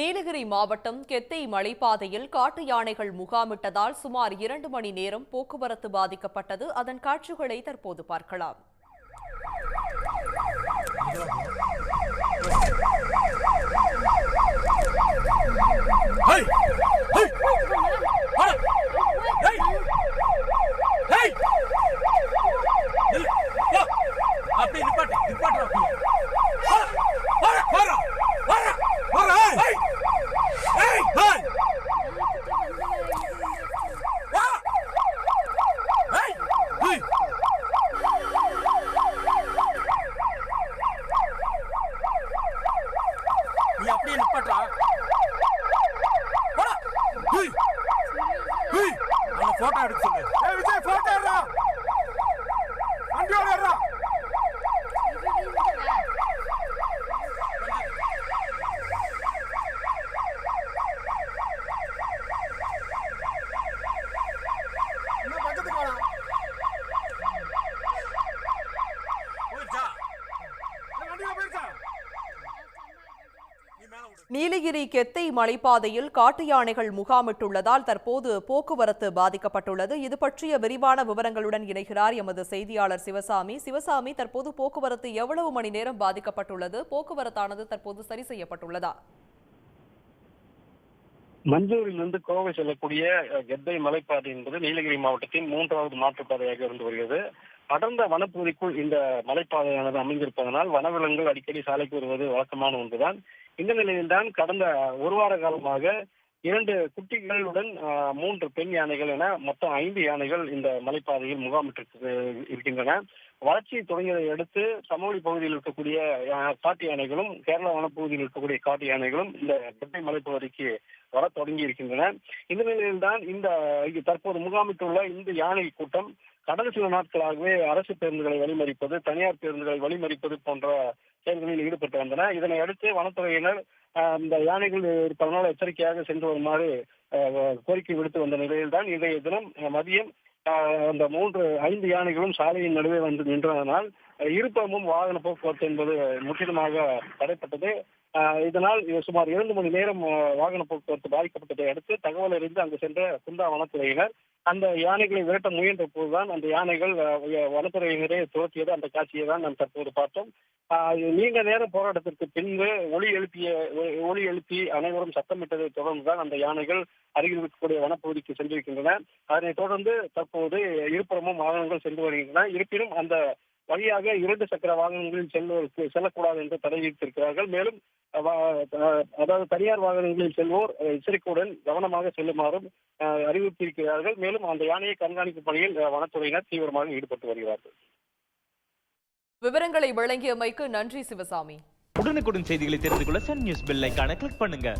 நீலகிரி மாவட்டம் கெத்தை மலைப்பாதையில் காட்டு யானைகள் முகாமிட்டதால் சுமார் இரண்டு மணி நேரம் போக்குவரத்து பாதிக்கப்பட்டது. அதன் காட்சிகளை தற்போது பார்க்கலாம். அப்படியே நிப்பாட்டு நிப்பாட்டு அப்படியே நிப்பாட்டா போடா ஹேய். போட்டோ எடுக்க சொல்லு. விஜய் போட்டோ நீலகிரி கெத்தை மலைப்பாதையில் காட்டு யானைகள் முகாமிட்டுள்ளதால் தற்போது போக்குவரத்து பாதிக்கப்பட்டுள்ளது. இது பற்றிய விரிவான விவரங்களுடன் இணைகிறார் எமது செய்தியாளர் சிவசாமி. சிவசாமி தற்போது போக்குவரத்து எவ்வளவு மணி நேரம் பாதிக்கப்பட்டுள்ளது? போக்குவரத்தானது தற்போது சரி செய்யப்பட்டுள்ளதா? மஞ்சூரிலிருந்து கோவை செல்லக்கூடிய கெத்தை மலைப்பாதை என்பது நீலகிரி மாவட்டத்தின் மூன்றாவது மாற்றுப்பாதையாக இருந்து வருகிறது. அடர்ந்த வனப்பகுதிக்குள் இந்த மலைப்பாதையானது அமைந்திருப்பதனால் வனவிலங்குகள் அடிக்கடி சாலைக்கு வருவது வழக்கமான ஒன்றுதான். இந்த நிலையில்தான் கடந்த ஒரு வார காலமாக இரண்டு குட்டிகளுடன் மூன்று பெண் யானைகள் என மொத்தம் ஐந்து யானைகள் இந்த மலைப்பாதையில் முகாமிட்டு இருக்கின்றன. வளர்ச்சி தொடங்கியதை அடுத்து சமவெளி பகுதியில் இருக்கக்கூடிய காட்டு யானைகளும் கேரளா வனப்பகுதியில் இருக்கக்கூடிய காட்டு யானைகளும் இந்த கெட்டை மலைப்பகுதிக்கு வர தொடங்கி இருக்கின்றன இந்த நிலையில்தான் இந்த தற்போது முகாமிட்டுள்ள இந்த யானை கூட்டம் கடந்த சில நாட்களாகவே அரசு பேருந்துகளை வழிமறிப்பது தனியார் பேருந்துகளை வழிமறிப்பது போன்ற செயல்களில் ஈடுபட்டு வந்தன. இதனை அடுத்து வனத்துறையினர் இந்த யானைகள் இருப்பதனால் எச்சரிக்கையாக சென்று வருமாறு கோரிக்கை விடுத்து வந்த நிலையில்தான் இன்றைய தினம் மதியம் ஆஹ், அந்த மூன்று ஐந்து யானைகளும் சாலையின் நடுவே வந்து நின்றதனால் இருப்பமும் வாகன போக்குவரத்து என்பது முற்றிலுமாக தடைப்பட்டது. ஆஹ், இதனால் சுமார் இரண்டு மணி நேரம் வாகன போக்குவரத்து பாதிக்கப்பட்டதை அடுத்து தகவல் அறிந்து அங்கு சென்ற குந்தா வனத்துறையினர் அந்த யானைகளை விரட்ட முயன்ற போதுதான் அந்த யானைகள் வனத்துறையினரை துரத்தியது அந்த காட்சியை தான் நாம் தற்போது பார்த்தோம். நீண்ட நேர போராட்டத்திற்கு பின்பு ஒளி எழுப்பிய ஒ- ஒலி எழுப்பி அனைவரும் சத்தமிட்டதை தொடர்ந்துதான் அந்த யானைகள் அருகில் இருக்கக்கூடிய வனப்பகுதிக்கு சென்றிருக்கின்றன. அதனைத் தொடர்ந்து தற்போது இருபுறமும் வாகனங்கள் சென்று வருகின்றன. இருப்பினும் அந்த வழியாக இரண்டு சக்கர வாகனங்களில் செல்வோருக்கு செல்லக்கூடாது என்று தடை விதித்திருக்கிறார்கள். மேலும் அதாவது தனியார் வாகனங்களில் செல்வோர் எச்சரிக்கையுடன் கவனமாக செல்லுமாறும் அறிவுறுத்தியிருக்கிறார்கள். மேலும் அந்த யானையை கண்காணிக்கும் பணியில் வனத்துறையினர் தீவிரமாக ஈடுபட்டு வருகிறார்கள். விவரங்களை வழங்கியமைக்கு நன்றி சிவசாமி. உடனுக்குடன் செய்திகளை தெரிந்து கொள்ள சன் நியூஸ் பெல் ஐகானை கிளிக் பண்ணுங்க.